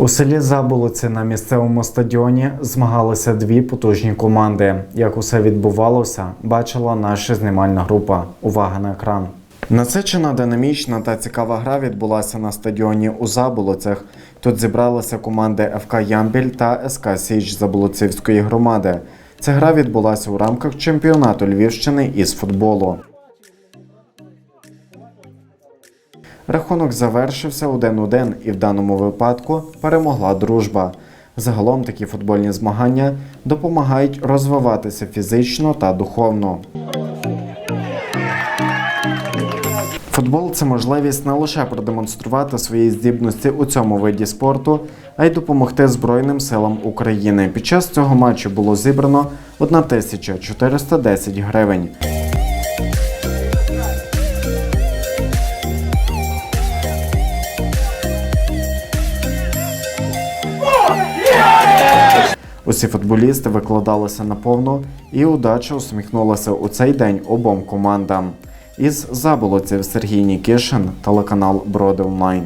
У селі Заболоці на місцевому стадіоні змагалися дві потужні команди. Як усе відбувалося, бачила наша знімальна група. Увага на екран. Насичена, динамічна та цікава гра відбулася на стадіоні у Заболоцях. Тут зібралися команди ФК Ямбіль та СК Січ Заболоцівської громади. Ця гра відбулася у рамках чемпіонату Львівщини із футболу. Рахунок завершився 1-1 і в даному випадку перемогла дружба. Загалом такі футбольні змагання допомагають розвиватися фізично та духовно. Футбол це можливість не лише продемонструвати свої здібності у цьому виді спорту, а й допомогти Збройним силам України. Під час цього матчу було зібрано 1410 гривень. Усі футболісти викладалися наповну, і удача усміхнулася у цей день обом командам. Із заболоців Сергій Нікішин, телеканал Броди Онлайн.